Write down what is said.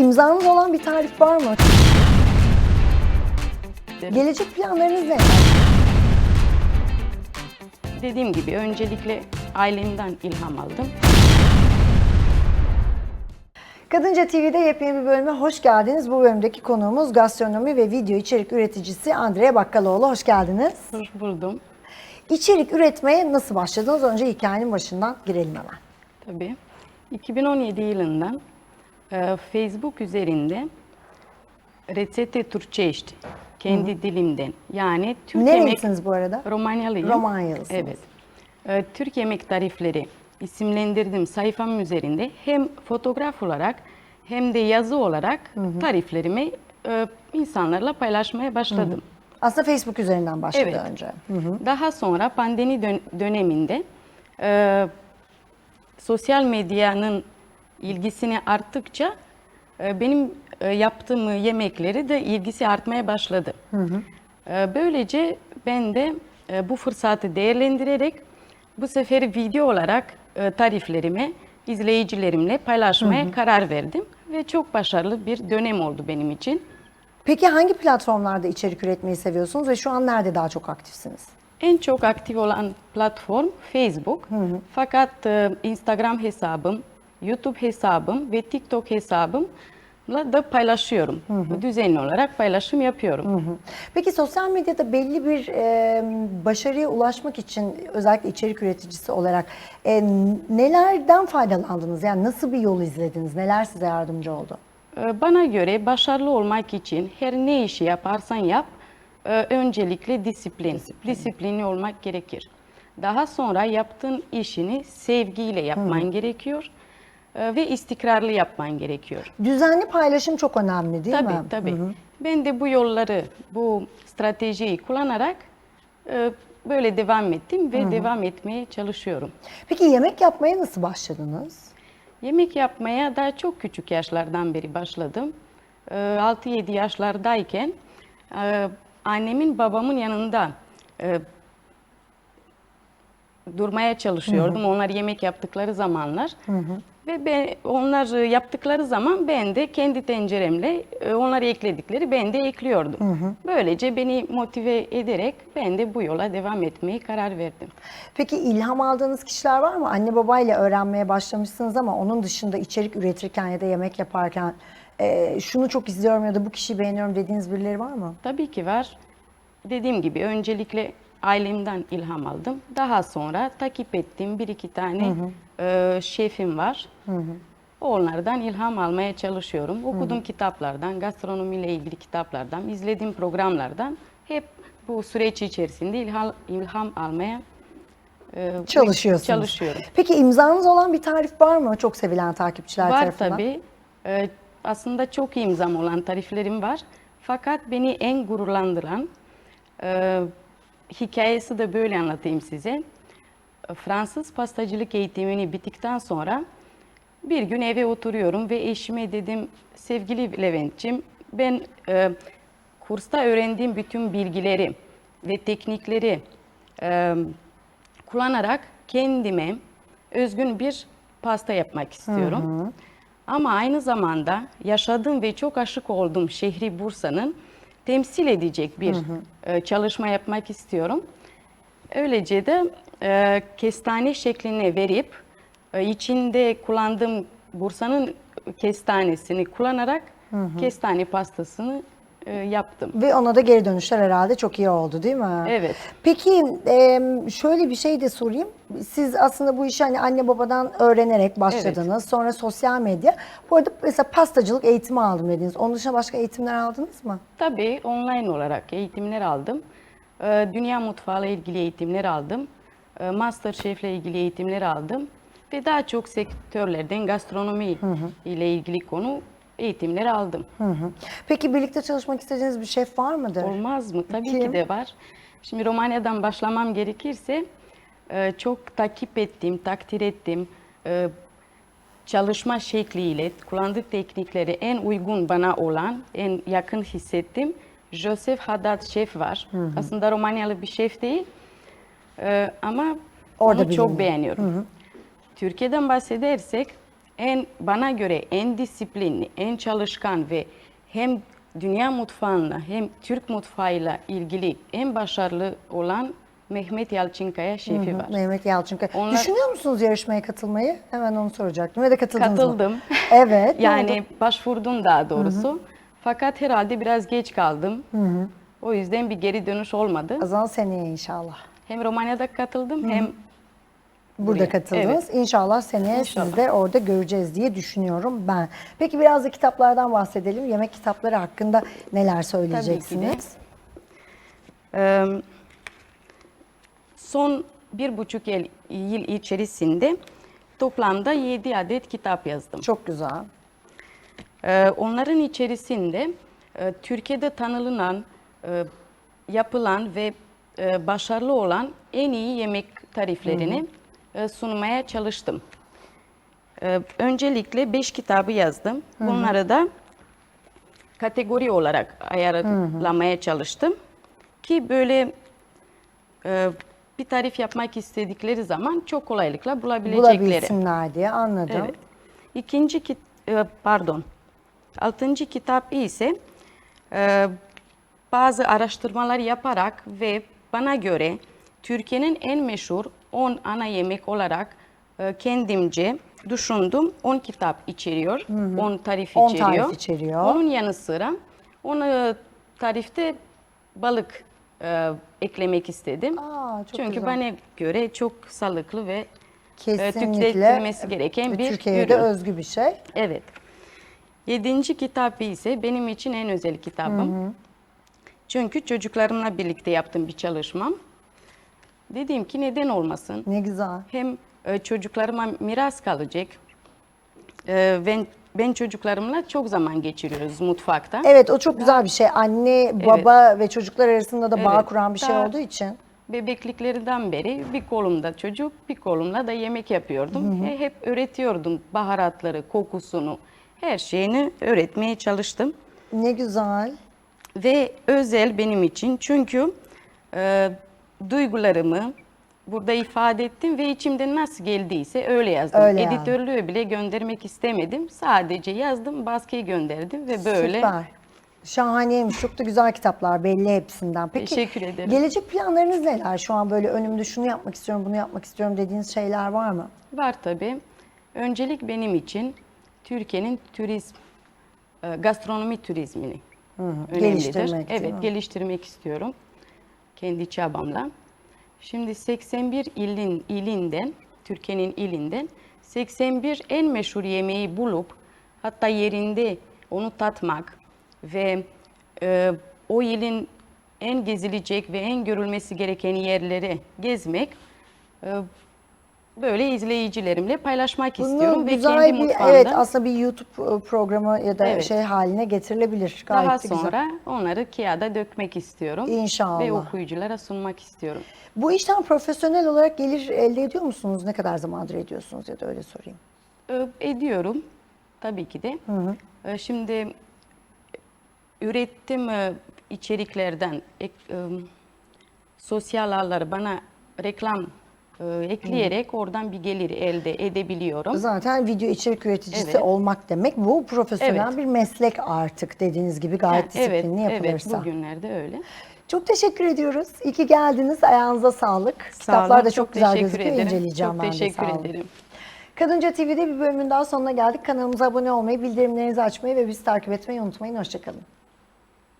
imzanız olan bir tarif var mı? Gelecek planlarınız ne? Dediğim gibi öncelikle ailemden ilham aldım. Kadınca TV'de yepyeni bir bölüme hoş geldiniz. Bu bölümdeki konuğumuz gastronomi ve video içerik üreticisi Andrea Bakkaloğlu. Hoş geldiniz. Hoş buldum. İçerik üretmeye nasıl başladınız? Önce hikayenin başından girelim hemen. Tabii. 2017 yılından Facebook üzerinde reçete Türkçe işte. Kendi dilimden. Yani Türk yemek... Nerelisiniz bu arada? Romanyalıyım. Romanyalısınız. Evet. E, Türk yemek tarifleri isimlendirdim sayfam üzerinde. Hem fotoğraf olarak hem de yazı olarak tariflerimi e, insanlarla paylaşmaya başladım. Aslında Facebook üzerinden başladı Evet. önce. Daha sonra pandemi dön- döneminde e, sosyal medyanın ilgisini arttıkça e, benim e, yaptığım yemekleri de ilgisi artmaya başladı. E, böylece ben de e, bu fırsatı değerlendirerek bu sefer video olarak e, tariflerimi izleyicilerimle paylaşmaya karar verdim ve çok başarılı bir dönem oldu benim için. Peki hangi platformlarda içerik üretmeyi seviyorsunuz ve şu an nerede daha çok aktifsiniz? En çok aktif olan platform Facebook. Fakat e, Instagram hesabım, YouTube hesabım ve TikTok hesabımla da paylaşıyorum. Düzenli olarak paylaşım yapıyorum. Peki sosyal medyada belli bir e, başarıya ulaşmak için özellikle içerik üreticisi olarak e, nelerden faydalandınız? Yani nasıl bir yol izlediniz? Neler size yardımcı oldu? Bana göre başarılı olmak için her ne işi yaparsan yap, öncelikle disiplin, disiplinli olmak gerekir. Daha sonra yaptığın işini sevgiyle yapman gerekiyor e, ve istikrarlı yapman gerekiyor. Düzenli paylaşım çok önemli değil tabii, mi? Tabii Ben de bu yolları, bu stratejiyi kullanarak e, böyle devam ettim ve devam etmeye çalışıyorum. Peki yemek yapmaya nasıl başladınız? Yemek yapmaya daha çok küçük yaşlardan beri başladım. E, 6-7 yaşlardayken e, annemin babamın yanında e, durmaya çalışıyordum. Onlar yemek yaptıkları zamanlar. Ve ben, onlar e, yaptıkları zaman ben de kendi tenceremle e, onları ekledikleri ben de ekliyordum. Böylece beni motive ederek ben de bu yola devam etmeye karar verdim. Peki ilham aldığınız kişiler var mı? Anne babayla öğrenmeye başlamışsınız ama onun dışında içerik üretirken ya da yemek yaparken e, şunu çok izliyorum ya da bu kişiyi beğeniyorum dediğiniz birileri var mı? Tabii ki var. Dediğim gibi öncelikle ailemden ilham aldım. Daha sonra takip ettiğim bir iki tane e, şefim var. Onlardan ilham almaya çalışıyorum. Okuduğum kitaplardan, gastronomiyle ilgili kitaplardan, izlediğim programlardan hep bu süreç içerisinde ilham, ilham almaya e, Çalışıyorsunuz. Çalışıyorum. Peki imzanız olan bir tarif var mı? Çok sevilen takipçiler Var tarafından. tabii. Ee, aslında çok iyi imzam olan tariflerim var. Fakat beni en gururlandıran e, hikayesi de böyle anlatayım size. Fransız pastacılık eğitimini bittikten sonra bir gün eve oturuyorum ve eşime dedim sevgili Levent'ciğim ben e, kursta öğrendiğim bütün bilgileri ve teknikleri e, kullanarak kendime özgün bir pasta yapmak istiyorum. Ama aynı zamanda yaşadığım ve çok aşık olduğum şehri Bursa'nın temsil edecek bir e, çalışma yapmak istiyorum. Öylece de e, kestane şekline verip e, içinde kullandığım Bursa'nın kestanesini kullanarak kestane pastasını e, yaptım. Ve ona da geri dönüşler herhalde çok iyi oldu değil mi? Evet. Peki e, şöyle bir şey de sorayım. Siz aslında bu işi hani anne babadan öğrenerek başladınız. Sonra sosyal medya. Bu arada mesela pastacılık eğitimi aldım dediniz. Onun dışında başka eğitimler aldınız mı? Tabii online olarak eğitimler aldım. Ee, Dünya mutfağı ile ilgili eğitimler aldım. Ee, Masterchef ile ilgili eğitimler aldım. Ve daha çok sektörlerden gastronomi ile ilgili konu eğitimler aldım. Hı hı. Peki birlikte çalışmak istediğiniz bir şef var mıdır? Olmaz mı? Tabii Kim? ki de var. Şimdi Romanya'dan başlamam gerekirse e, çok takip ettiğim, takdir ettiğim e, çalışma şekliyle kullandığı teknikleri en uygun bana olan, en yakın hissettiğim Joseph Haddad şef var. Aslında Romanyalı bir şef değil e, ama Orada onu çok beğeniyorum. Türkiye'den bahsedersek en bana göre en disiplinli, en çalışkan ve hem dünya mutfağıyla hem Türk mutfağıyla ilgili en başarılı olan Mehmet Yalçınkaya şefi var. Mehmet Yalçınkaya. Onlar- Düşünüyor musunuz yarışmaya katılmayı? Hemen onu soracaktım. Ve de katıldınız mı? Katıldım. Evet. ne Yani başvurdum daha doğrusu. Fakat herhalde biraz geç kaldım. O yüzden bir geri dönüş olmadı. O zaman seneye inşallah. Hem Romanya'da katıldım hem Burada Buraya, katıldınız. İnşallah seneye İnşallah. sizi de orada göreceğiz diye düşünüyorum ben. Peki biraz da kitaplardan bahsedelim. Yemek kitapları hakkında neler söyleyeceksiniz? Eee, son bir buçuk yıl, yıl içerisinde toplamda 7 adet kitap yazdım. Çok güzel. Onların içerisinde e, Türkiye'de tanınan, e, yapılan ve e, başarılı olan en iyi yemek tariflerini e, sunmaya çalıştım. E, öncelikle 5 kitabı yazdım. Bunları da kategori olarak ayarlamaya çalıştım. Ki böyle e, bir tarif yapmak istedikleri zaman çok kolaylıkla bulabilecekleri. Bulabilsinler diye anladım. Evet. İkinci kit e, pardon. Altıncı kitap ise e, bazı araştırmalar yaparak ve bana göre Türkiye'nin en meşhur 10 ana yemek olarak e, kendimce düşündüm. 10 kitap içeriyor. 10 tarif 10 içeriyor. tarif içeriyor. Onun yanı sıra onu tarifte balık e, eklemek istedim. Aa, çok Çünkü güzel. bana göre çok sağlıklı ve Kesinlikle. tüketilmesi gereken bir Türkiye'ye de ürün. özgü bir şey. Evet. Yedinci kitap ise benim için en özel kitabım. Çünkü çocuklarımla birlikte yaptığım bir çalışmam. Dedim ki neden olmasın? Ne güzel. Hem e, çocuklarıma miras kalacak. E, ben, ben çocuklarımla çok zaman geçiriyoruz mutfakta. Evet o çok güzel bir şey. Anne, baba ve çocuklar arasında da bağ Evet. kuran bir şey Daha- olduğu için. Bebekliklerinden beri bir kolumda çocuk, bir kolumla da yemek yapıyordum. E, hep öğretiyordum baharatları, kokusunu, her şeyini öğretmeye çalıştım. Ne güzel. Ve özel benim için çünkü e, duygularımı burada ifade ettim ve içimde nasıl geldiyse öyle yazdım. Öyle yani. Editörlüğe bile göndermek istemedim. Sadece yazdım, baskıya gönderdim ve böyle. Süper. Şahaneymiş. Çok da güzel kitaplar belli hepsinden. Peki Teşekkür ederim. gelecek planlarınız neler? Şu an böyle önümde şunu yapmak istiyorum, bunu yapmak istiyorum dediğiniz şeyler var mı? Var tabii. Öncelik benim için Türkiye'nin turizm, e, gastronomi turizmini önemlidir. geliştirmek, Evet, geliştirmek istiyorum kendi çabamla. Şimdi 81 ilin ilinden, Türkiye'nin ilinden 81 en meşhur yemeği bulup hatta yerinde onu tatmak ve e, o ilin en gezilecek ve en görülmesi gereken yerleri gezmek e, böyle izleyicilerimle paylaşmak istiyorum ve güzel kendi bir mutfağımda evet aslında bir YouTube e, programı ya da Evet. şey haline getirebilir. Gayet daha de güzel. sonra onları kağıda dökmek istiyorum. İnşallah. Ve okuyuculara sunmak istiyorum. Bu işten profesyonel olarak gelir elde ediyor musunuz? Ne kadar zamandır ediyorsunuz ya da öyle sorayım. Ediyorum tabii ki de. Ee, Şimdi ürettiğim e, içeriklerden ek- e, sosyal ağları bana reklam e, ekleyerek oradan bir gelir elde edebiliyorum. Zaten video içerik üreticisi Evet. olmak demek bu profesyonel Evet. bir meslek artık dediğiniz gibi gayet Yani evet, disiplinli evet yapılırsa. bugünlerde öyle. Çok teşekkür ediyoruz. İyi ki geldiniz. Ayağınıza sağlık. Sağ Kitaplar da çok, güzel teşekkür gözüküyor. ederim. İnceleyeceğim Çok ben de. teşekkür Sağ olun. ederim. Kadınca TV'de bir bölümün daha sonuna geldik. Kanalımıza abone olmayı, bildirimlerinizi açmayı ve bizi takip etmeyi unutmayın. Hoşçakalın.